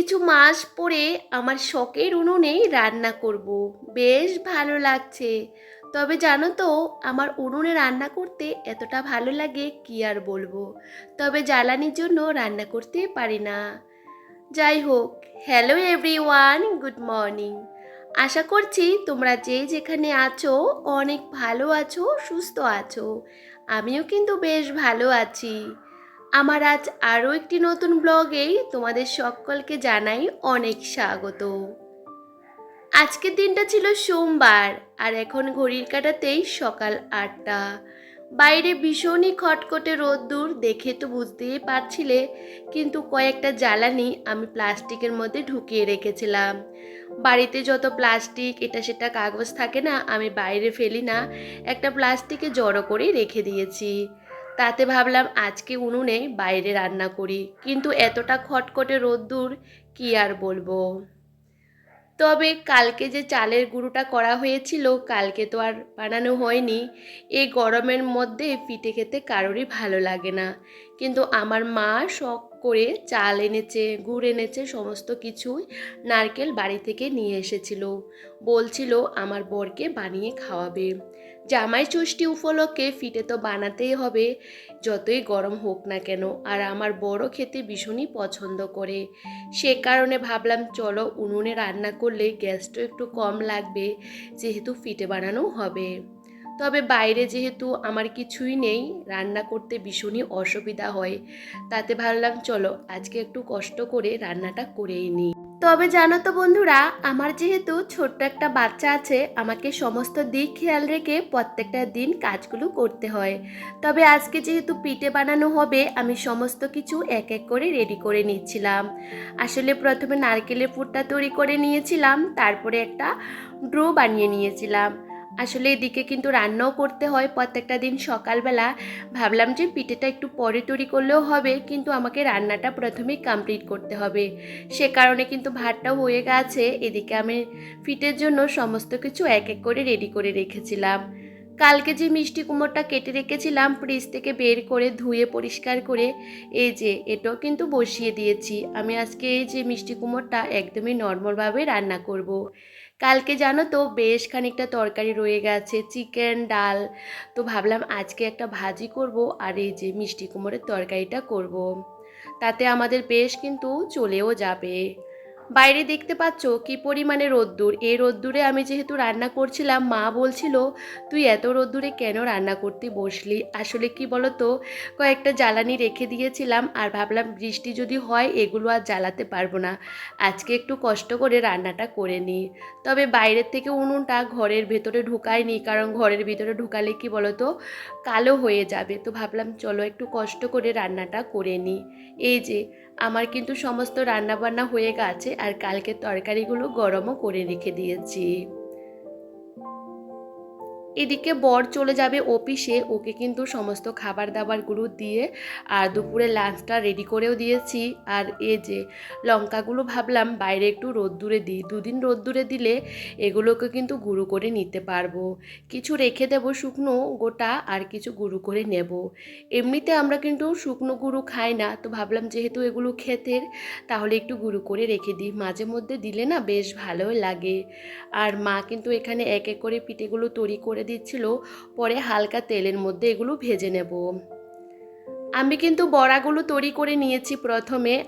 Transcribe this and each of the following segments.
কিছু মাস পরে আমার শখের উনুনেই রান্না করব। বেশ ভালো লাগছে। তবে জানো তো, আমার উনুনে রান্না করতে এতটা ভালো লাগে কি আর বলব? তবে জ্বালানির জন্য রান্না করতে পারি না। যাই হোক হ্যালো এভরিওয়ান গুড মর্নিং আশা করছি তোমরা যে যেখানে আছো, অনেক ভালো আছো, সুস্থ আছো। আমিও কিন্তু বেশ ভালো আছি। আমার আজ আরও একটি নতুন ব্লগেই তোমাদের সকলকে জানাই অনেক স্বাগত। আজকের দিনটা ছিল সোমবার আর এখন ঘড়ির কাটাতেই সকাল আটটা। বাইরে ভীষণই খটখটে রোদ্দুর দেখে তো বুঝতেই পারছিলে, কিন্তু কয়েকটা জ্বালানি আমি প্লাস্টিকের মধ্যে ঢুকিয়ে রেখেছিলাম। বাড়িতে যত প্লাস্টিক, এটা সেটা কাগজ থাকে না, আমি বাইরে ফেলি না, একটা প্লাস্টিকে জড়ো করে রেখে দিয়েছি। তাতে ভাবলাম আজকে উনুনে বাইরে রান্না করি, কিন্তু এতটা খটখটে রোদ্দুর কি আর বলব? তবে কালকে যে চালের গুঁড়োটা করা হয়েছিল, কালকে তো আর বানানো হয়নি। এই গরমের মধ্যে পিঠে খেতে কারোরই ভালো লাগে না। কিন্তু আমার মা শখ করে চাল এনেছে, গুড় এনেছে, সমস্ত কিছুই নারকেল বাড়ি থেকে নিয়ে এসেছিল। বলছিল, আমার বরকে বানিয়ে খাওয়াবে। জামাই ষষ্ঠী উপলক্ষে ফিটে তো বানাতেই হবে, যতই গরম হোক না কেন। আর আমার বড় খেতে ভীষণই পছন্দ করে। সে কারণে ভাবলাম, চলো উনুনে রান্না করলে গ্যাসটা একটু কম লাগবে, যেহেতু ফিটে বানানো হবে। তবে বাইরে যেহেতু আমার কিছুই নেই, রান্না করতে ভীষণই অসুবিধা হয়। তাতে ভাবলাম, চলো আজকে একটু কষ্ট করে রান্নাটা করেই নিই। তবে জানো তো বন্ধুরা, আমার যেহেতু ছোট্ট একটা বাচ্চা আছে, আমাকে সমস্ত দিক খেয়াল রেখে প্রত্যেকটা দিন কাজগুলো করতে হয়। তবে আজকে যেহেতু পিঠে বানানো হবে, আমি সমস্ত কিছু এক এক করে রেডি করে নিচ্ছিলাম। আসলে প্রথমে নারকেলের পুরটা তৈরি করে নিয়েছিলাম, তারপরে একটা ড্রো বানিয়ে নিয়েছিলাম। আসলে এদিকে কিন্তু রান্নাও করতে হয় প্রত্যেকটা দিন সকালবেলা। ভাবলাম যে পিঠেটা একটু পরে তৈরি করলেও হবে, কিন্তু আমাকে রান্নাটা প্রথমেই কমপ্লিট করতে হবে। সে কারণে কিন্তু ভাতটাও হয়ে গেছে, এদিকে আমি ফিটের জন্য সমস্ত কিছু এক এক করে রেডি করে রেখেছিলাম। কালকে যে মিষ্টি কুমোরটা কেটে রেখেছিলাম ফ্রিজ থেকে বের করে ধুয়ে পরিষ্কার করে, এই যে এটাও কিন্তু বসিয়ে দিয়েছি। আমি আজকে এই যে মিষ্টি কুমোরটা একদমই নর্মালভাবে রান্না করব। কালকে জানো তো বেশ খানিকটা তরকারি রয়ে গেছে, চিকেন, ডাল তো ভাবলাম আজকে একটা ভাজি করব আর এই যে মিষ্টি কুমোরের তরকারিটা করব। তাতে আমাদের বেশ কিন্তু চলেও যাবে বাইরে দেখতে পাচ্ছ কি পরিমাণে রোদ্দুর? এই রোদ্দুরে আমি যেহেতু রান্না করছিলাম, মা বলছিল, তুই এত রোদ্দুরে কেন রান্না করতে বসলি? আসলে কি বলতো, কয়েকটা জ্বালানি রেখে দিয়েছিলাম আর ভাবলাম বৃষ্টি যদি হয় এগুলো আর জ্বালাতে পারব না। আজকে একটু কষ্ট করে রান্নাটা করে নিই। তবে বাইরের থেকে উনুনটা ঘরের ভেতরে ঢুকায়নি কারণ ঘরের ভিতরে ঢুকালে কি বলতো, কালো হয়ে যাবে। তো ভাবলাম, চলো একটু কষ্ট করে রান্নাটা করে নিই। এই যে আমার কিন্তু সমস্ত রান্নাবান্না হয়ে গেছে আর কালকে তরকারিগুলো গরমও করে রেখে দিয়েছি। এদিকে বর চলে যাবে অফিসে, ওকে কিন্তু সমস্ত খাবার দাবারগুলো দিয়ে আর দুপুরে লাঞ্চটা রেডি করেও দিয়েছি। আর এ যে লঙ্কাগুলো ভাবলাম বাইরে একটু রোদ্দুরে দিই, দুদিন রোদ্দুরে দিলে এগুলোকে কিন্তু গুঁড়ো করে নিতে পারব। কিছু রেখে দেব শুকনো গোটা আর কিছু গুঁড়ো করে নেব। এমনিতে আমরা কিন্তু শুকনো গুঁড়ো খাই না, তো ভাবলাম যেহেতু এগুলো ক্ষেতের, তাহলে একটু গুঁড়ো করে রেখে দিই। মাঝে মধ্যে দিলে না বেশ ভালোই লাগে। আর মা কিন্তু এখানে এক এক করে পিঠেগুলো তৈরি করে দিচ্ছিল, পরে হালকা তেলের মধ্যে এগুলো ভেজে নেব। আমি কিন্তু বড়াগুলো তৈরি করে নিয়েছি প্রথমে।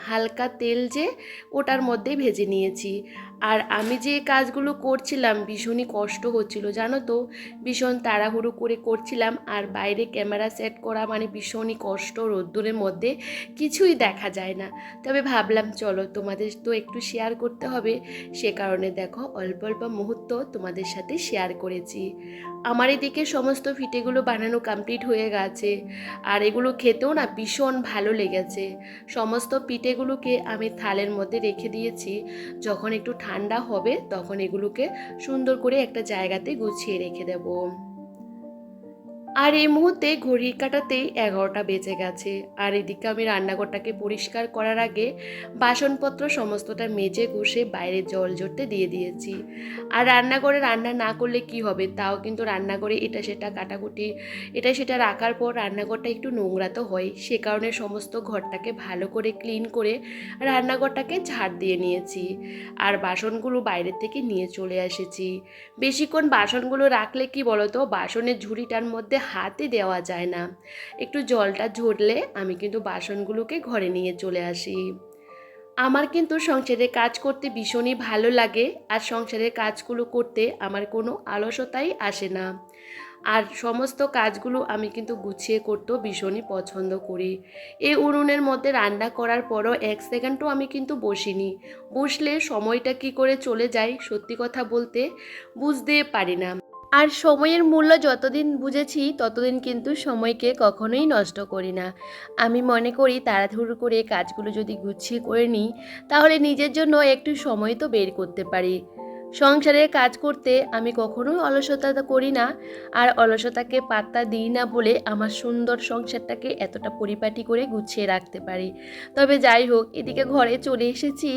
হালকা তেল যে ওটার মধ্যেই ভেজে নিয়েছি। আর আমি যে কাজগুলো করছিলাম, ভীষণই কষ্ট হচ্ছিল, জানো তো? ভীষণ তাড়াহুড়ো করে করছিলাম আর বাইরে ক্যামেরা সেট করা মানে ভীষণই কষ্ট রোদ্দুরের মধ্যে, কিছুই দেখা যায় না। তবে ভাবলাম, চলো তোমাদের তো একটু শেয়ার করতে হবে, সে কারণে দেখো অল্প অল্প মুহূর্ত তোমাদের সাথে শেয়ার করেছি। আমার এদিকে সমস্ত ফিটেগুলো বানানো কমপ্লিট হয়ে গেছে। আর এগুলো খেতেও না ভীষণ ভালো লেগেছে। সমস্ত পিঠেগুলোকে আমি থালের মধ্যে রেখে দিয়েছি। যখন একটু ঠান্ডা হবে, তখন এগুলোকে সুন্দর করে একটা জায়গাতে গুছিয়ে রেখে দেব। আর এই মুহূর্তে ঘড়ির কাটাতেই এগারোটা বেজে গেছে। আর এদিকে আমি রান্নাঘরটাকে পরিষ্কার করার আগে বাসনপত্র সমস্তটা মেজে ঘষে বাইরে জল জড়তে দিয়ে দিয়েছি। আর রান্নাঘরে রান্না না করলে কি হবে? তাও কিন্তু রান্নাঘরে এটা সেটা কাটাকুটি, এটা সেটা রাখার পর রান্নাঘরটা একটু নোংরা তো হয়। সে কারণে সমস্ত ঘরটাকে ভালো করে ক্লিন করে রান্নাঘরটাকে ঝাড় দিয়ে নিয়েছি। আর বাসনগুলো বাইরের থেকে নিয়ে চলে এসেছি। বেশিক্ষণ বাসনগুলো রাখলে কি বলতো? বাসনের ঝুড়িটার মধ্যে হাতে দেওয়া যায় না। একটু জলটা ঝরলে আমি কিন্তু বাসনগুলোকে ঘরে নিয়ে চলে আসি। আমার কিন্তু সংসারের কাজ করতে ভীষণই ভালো লাগে আর সংসারের কাজগুলো করতে আমার কোনো আলসতাই আসে না। আর সমস্ত কাজগুলো আমি কিন্তু গুছিয়ে করতেও ভীষণই পছন্দ করি। এই উনুনের মধ্যে রান্না করার পরও এক সেকেন্ডও আমি কিন্তু বসিনি। বসলে সময়টা কি করে চলে যায় সত্যি কথা বলতে বুঝতে পারি না। আর সময়ের মূল্য যতদিন বুঝেছি, ততদিন কিন্তু সময়কে কখনোই নষ্ট করি না। আমি মনে করি, তাড়াহুড়ো করে কাজগুলো যদি গুছিয়ে করে নিই, তাহলে নিজের জন্য একটু সময় তো বের করতে পারি। সংসারের কাজ করতে আমি কখনোই অলসতা করি না। আর অলসতাকে পাত্তা দিই না বলে আমার সুন্দর সংসারটাকে এতটা পরিপাটি করে গুছিয়ে রাখতে পারি। তবে যাই হোক, এদিকে ঘরে চলে এসেছি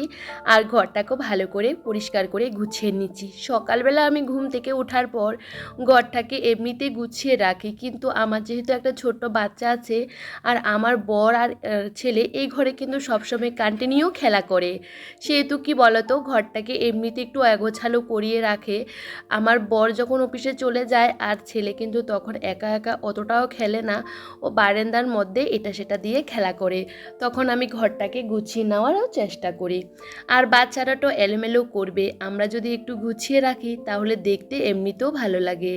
আর ঘরটাকেও ভালো করে পরিষ্কার করে গুছিয়ে নিচ্ছি। সকালবেলা আমি ঘুম থেকে ওঠার পর ঘরটাকে এমনিতে গুছিয়ে রাখি। কিন্তু আমার যেহেতু একটা ছোট্ট বাচ্চা আছে আর আমার বর আর ছেলে এই ঘরে কিন্তু সবসময় কন্টিনিউ খেলা করে। সেহেতু কি বলতো, ঘরটাকে এমনিতে একটু এগোছালো করিয়ে রাখে। আমার বর যখন অফিসে চলে যায় আর ছেলে কিন্তু তখন একা একা অতটাও খেলে না, ও বারেন্দার মধ্যে এটা সেটা দিয়ে খেলা করে। তখন আমি ঘরটাকে গুছিয়ে নেওয়ারও চেষ্টা করি। আর বাচ্চারা তো এলোমেলো করবে, আমরা যদি একটু গুছিয়ে রাখি তাহলে দেখতে এমনিতেও ভালো লাগে।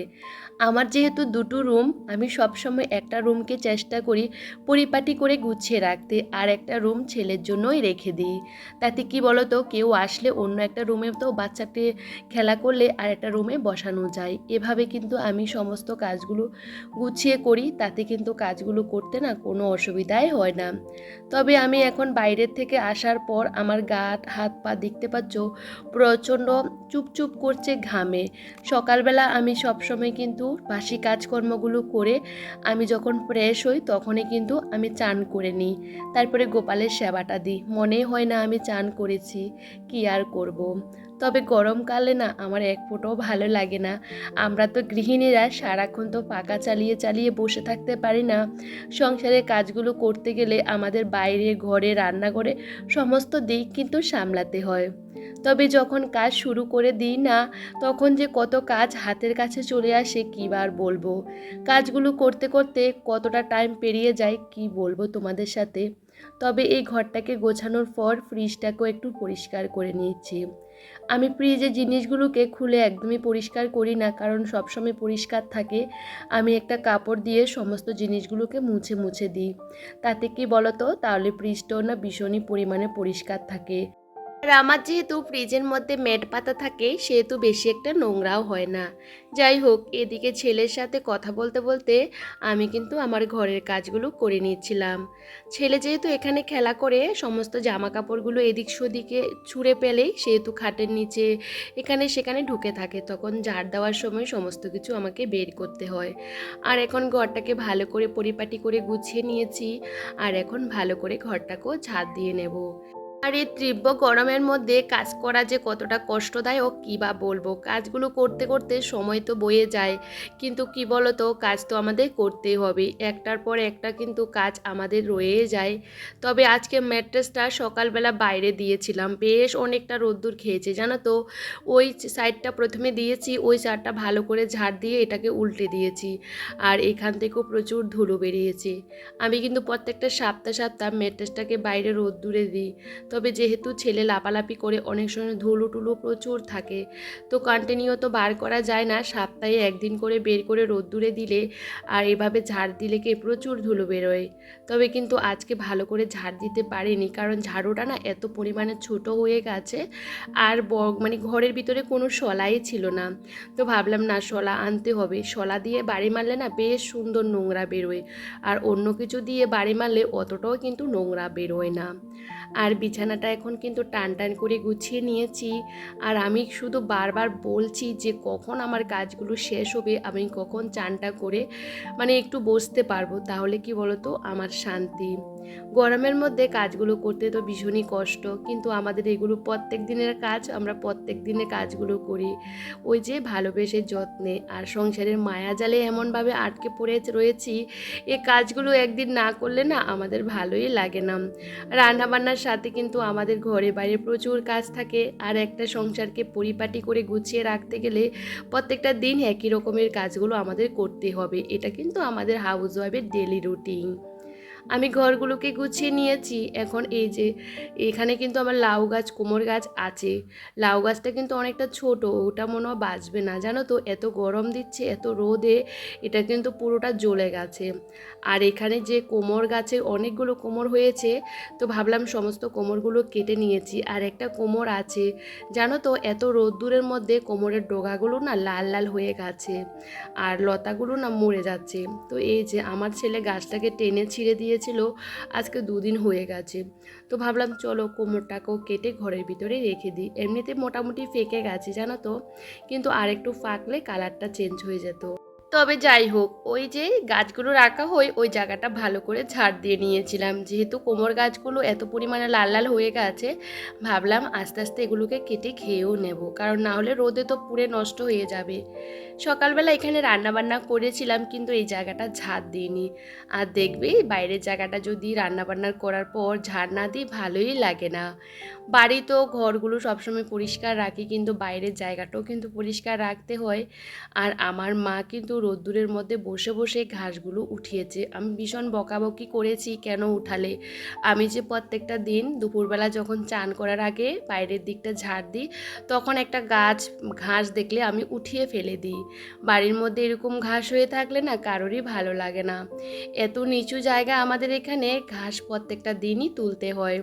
আমার যেহেতু দুটো রুম, আমি সবসময় একটা রুমকে চেষ্টা করি পরিপাটি করে গুছিয়ে রাখতে আর একটা রুম ছেলের জন্যই রেখে দিই। তাতে কি বলতো, কেউ আসলে অন্য একটা রুমে তো বাচ্চাকে খেলা করলে আর একটা রুমে বসানো যায়। এভাবে কিন্তু আমি সমস্ত কাজগুলো গুছিয়ে করি, তাতে কিন্তু কাজগুলো করতে না কোনো অসুবিধাই হয় না। তবে আমি এখন বাইরের থেকে আসার পর আমার গা হাত পা দেখতে পাচ্ছ, প্রচণ্ড চুপচুপ করছে ঘামে। সকালবেলা আমি সবসময় কিন্তু বাসি কাজকর্মগুলো করে আমি যখন ফ্রেশ হই তখনই কিন্তু আমি চান করে নিই তারপরে গোপালের সেবাটা দিই মনে হয় না আমি চান করেছি, কি আর করব। তবে গরমকালে না আমার এক ফোঁটাও ভালো লাগে না। আমরা তো গৃহিণীরা সারাক্ষণ তো পাকা চালিয়ে চালিয়ে বসে থাকতে পারি না। সংসারের কাজগুলো করতে গেলে আমাদের বাইরে, ঘরে, রান্নাঘরে সমস্ত দিক কিন্তু সামলাতে হয়। তবে যখন কাজ শুরু করে দিই না, তখন যে কত কাজ হাতের কাছে চলে আসে কী বার বলব? কাজগুলো করতে করতে কতটা টাইম পেরিয়ে যায় কি বলব তোমাদের সাথে? তবে এই ঘরটাকে গোছানোর পর ফ্রিজটাকেও একটু পরিষ্কার করে নিয়েছি। আমি ফ্রিজে জিনিসগুলোকে খুলে একদমই পরিষ্কার করি না, কারণ সবসময় পরিষ্কার থাকে, আমি একটা কাপড় দিয়ে সমস্ত জিনিসগুলোকে মুছে মুছে দিই। তাতে কি বলতো? তাহলে ফ্রিজটাও না ভীষণই পরিমাণে পরিষ্কার থাকে। আর আমার যেহেতু ফ্রিজের মধ্যে মেট পাতা থাকে, সেহেতু বেশি একটা নোংরাও হয় না। যাই হোক, এদিকে ছেলের সাথে কথা বলতে বলতে আমি কিন্তু আমার ঘরের কাজগুলো করে নিচ্ছিলাম ছেলে যেহেতু এখানে খেলা করে, সমস্ত জামা কাপড়গুলো এদিক সেদিকে ছুঁড়ে পেলেই সেহেতু খাটের নিচে এখানে সেখানে ঢুকে থাকে। তখন ঝাড় দেওয়ার সময় সমস্ত কিছু আমাকে বের করতে হয়। আর এখন ঘরটাকে ভালো করে পরিপাটি করে গুছিয়ে নিয়েছি। আর এখন ভালো করে ঘরটাকেও ঝাড় দিয়ে নেব। আর এই তীব্র গরমের মধ্যে কাজ করা যে কতটা কষ্টদায়ক, কী বা বলব? কাজগুলো করতে করতে সময় তো বয়ে যায়। কিন্তু কি বলতো, কাজ তো আমাদের করতেই হবে। একটার পর একটা কিন্তু কাজ আমাদের রয়ে যায়। তবে আজকে ম্যাট্রেসটা সকালবেলা বাইরে দিয়েছিলাম। বেশ অনেকটা রোদ্দুর খেয়েছে, জানো তো? ওই সাইডটা প্রথমে দিয়েছি, ওই সাইডটা ভালো করে ঝাড় দিয়ে এটাকে উল্টে দিয়েছি। আর এখান থেকেও প্রচুর ধুলো বেরিয়েছে। আমি কিন্তু প্রত্যেকটা সপ্তাহ সপ্তাহ ম্যাট্রেসটাকে বাইরে রোদ্দুরে দিই। তবে যেহেতু ছেলে লাপালাপি করে অনেক সময় ধুলো টুলো প্রচুর থাকে, তো কন্টিনিউ তো বার করা যায় না। সপ্তাহে একদিন করে বের করে রোদ্দুরে দিলে আর এভাবে ঝাড় দিলে কি প্রচুর ধুলো বেরোয়? তবে কিন্তু আজকে ভালো করে ঝাড় দিতে পারিনি, কারণ ঝাড়ুটা না এত পরিমাণে ছোট হয়ে গেছে আর মানে ঘরের ভিতরে কোনো শলাই ছিল না। তো ভাবলাম না শলা আনতে হবে। শলা দিয়ে বাড়ি মারলে না বেশ সুন্দর নোংরা বেরোয়। আর অন্য কিছু দিয়ে বাড়ি মারলে অতটাও কিন্তু নোংরা বেরোয় না। আর বিছানাটা এখন কিন্তু টান টান করে গুছিয়ে নিয়েছি। আর আমি শুধু বারবার বলছি যে কখন আমার কাজগুলো শেষ হবে, আমি কখন চানটা করে মানে একটু বসতে পারব। তাহলে কি বলতো? আমার শান্তি। গরমের মধ্যে কাজগুলো করতে তো ভীষণই কষ্ট, কিন্তু আমাদের এগুলো প্রত্যেক দিনের কাজ, আমরা প্রত্যেক দিনে কাজগুলো করি। ওই যে ভালোবেসে যত্নে আর সংসারের মায়া জালে এমনভাবে আটকে পড়ে রয়েছি, এ কাজগুলো একদিন না করলে না আমাদের ভালোই লাগে না। রান্নাবান্নার সাথে কিন্তু আমাদের ঘরে বাইরে প্রচুর কাজ থাকে, আর একটা সংসারকে পরিপাটি করে গুছিয়ে রাখতে গেলে প্রত্যেকটা দিন একই রকমের কাজগুলো আমাদের করতে হবে। এটা কিন্তু আমাদের হাউস ওয়াইফের ডেলি রুটিন আমি ঘরগুলোকে গুছিয়ে নিয়েছি। এখন এই যে, এখানে কিন্তু আমার লাউ গাছ, কোমর গাছ আছে। লাউ গাছটা কিন্তু অনেকটা ছোট, ওটা মনে হয় বাঁচবে না। জানো তো, এত গরম দিচ্ছে, এত রোদে, এটা কিন্তু পুরোটা জ্বলে গেছে। আর এখানে যে কোমর গাছে অনেকগুলো কোমর হয়েছে, তো ভাবলাম সমস্ত কোমরগুলো কেটে নিয়েছি। আর একটা কোমর আছে, জানো তো, এত রোদ্দুরের মধ্যে কোমরের ডোগাগুলো না লাল লাল হয়ে গেছে। আর লতাগুলো না মরে যাচ্ছে। তো এই যে, আমার ছেলে গাছটাকে টেনে ছিঁড়ে দিয়েছিল আজকে দুদিন হয়ে গেছে। তো ভাবলাম, চলো কোমরটাকেও কেটে ঘরের ভিতরে রেখে দিই। এমনিতে মোটামুটি ফেকে গেছে, জানো তো? কিন্তু আরেকটু ফাঁকলে কালারটা চেঞ্জ হয়ে যেত। তবে যাই হোক, ওই যে গাছগুলো রাখা হয় ওই জায়গাটা ভালো করে ঝাড় দিয়ে নিয়েছিলাম। যেহেতু কোমর গাছগুলো এত পরিমাণে লাল লাল হয়ে গেছে, ভাবলাম আস্তে আস্তে এগুলোকে কেটে খেয়েও নেব, কারণ না হলে রোদে তো পুড়ে নষ্ট হয়ে যাবে। সকালবেলা এখানে রান্নাবান্না করেছিলাম, কিন্তু এই জায়গাটা ঝাড় দিইনি। আর দেখবে, বাইরের জায়গাটা যদি রান্নাবান্না করার পর ঝাড় না দিই, ভালোই লাগে না। বাড়ি তো ঘরগুলো সবসময় পরিষ্কার রাখি, কিন্তু বাইরের জায়গাটাও কিন্তু পরিষ্কার রাখতে হয়। আর আমার মা কিন্তু রোদ্দুরের মধ্যে বসে বসে ঘাসগুলো উঠিয়েছে। আমি ভীষণ বকাবকি করেছি, কেন উঠালে? আমি যে প্রত্যেকটা দিন দুপুরবেলা যখন চান করার আগে বাইরের দিকটা ঝাড় দিই, তখন একটা গাছ, ঘাস দেখলে আমি উঠিয়ে ফেলে দিই। বাড়ির মধ্যে এরকম ঘাস হয়ে থাকলে না কারোরই ভালো লাগে না। এত নিচু জায়গা আমাদের এখানে ঘাস প্রত্যেকটা দিনই তুলতে হয়।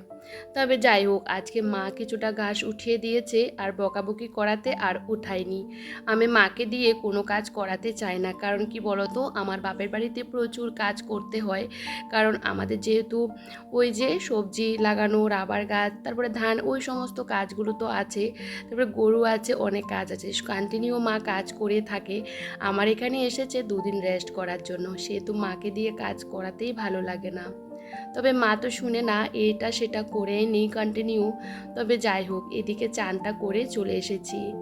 তবে যাই হোক, আজকে মা কিছুটা ঘাস উঠিয়ে দিয়েছে আর বকাবকি করাতে আর উঠায়নি। আমি মাকে দিয়ে কোনো কাজ করাতে চাই না। কারণ কি বলতো? আমার বাপের বাড়িতে প্রচুর কাজ করতে হয়। কারণ আমাদের যেহেতু ওই যে সবজি লাগানো, রাবার গাছ, তারপরে ধান, ওই সমস্ত কাজগুলো তো আছে। তারপরে গরু আছে, অনেক কাজ আছে। কন্টিনিউ মা কাজ করে থাকে। আমার এখানে এসেছে দুদিন রেস্ট করার জন্য। সেহেতু মাকে দিয়ে কাজ করাতেই ভালো লাগে না। তবে মা তো শুনে না, এটা সেটা করে নেই কন্টিনিউ তবে যাই হোক, এদিকে চানটা করে চলে এসেছি।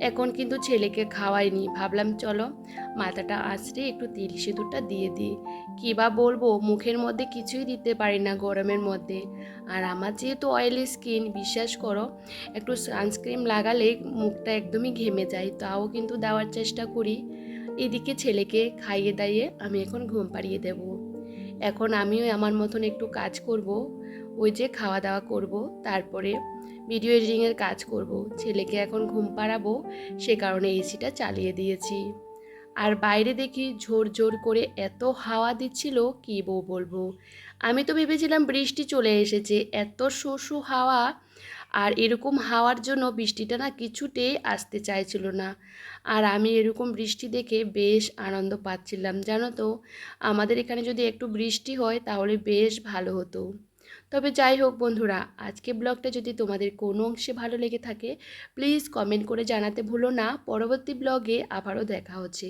এখন কিন্তু ছেলেকে খাওয়াইনি। ভাবলাম, চলো, মাথাটা আঁচড়ে একটু তিল সিঁদুরটা দিয়ে দিই। কী বা বলব, মুখের মধ্যে কিছুই দিতে পারি না গরমের মধ্যে। আর আমার যেহেতু অয়েলি স্কিন বিশ্বাস করো, একটু সানস্ক্রিন লাগালে মুখটা একদমই ঘেমে যায়। তাও কিন্তু দেওয়ার চেষ্টা করি। এদিকে ছেলেকে খাইয়ে দাইয়ে আমি এখন ঘুম পাড়িয়ে দেবো। এখন আমিও আমার মতন একটু কাজ করব। ওই যে খাওয়া দাওয়া করব, তারপরে ভিডিও এডিটিংয়ের কাজ করব, ছেলেকে এখন ঘুম পাড়াবো, সে কারণে এসিটা চালিয়ে দিয়েছি। আর বাইরে দেখি ঝোর ঝোর করে এত হাওয়া দিচ্ছিল, কী বউ বলব? আমি তো ভেবেছিলাম বৃষ্টি চলে এসেছে, এত শোষু হাওয়া, আর এরকম হাওয়ার জন্য বৃষ্টিটা না কিছুতেই আসতে চাইছিল না। আর আমি এরকম বৃষ্টি দেখে বেশ আনন্দ পাচ্ছিলাম, জানো তো? আমাদের এখানে যদি একটু বৃষ্টি হয়, তাহলে বেশ ভালো হতো। তবে যাই হোক বন্ধুরা, আজকে ব্লগটা যদি তোমাদের কোনো অংশে ভালো লেগে থাকে প্লিজ কমেন্ট করে জানাতে ভুলো না। পরবর্তী ব্লগে আবারও দেখা হচ্ছে।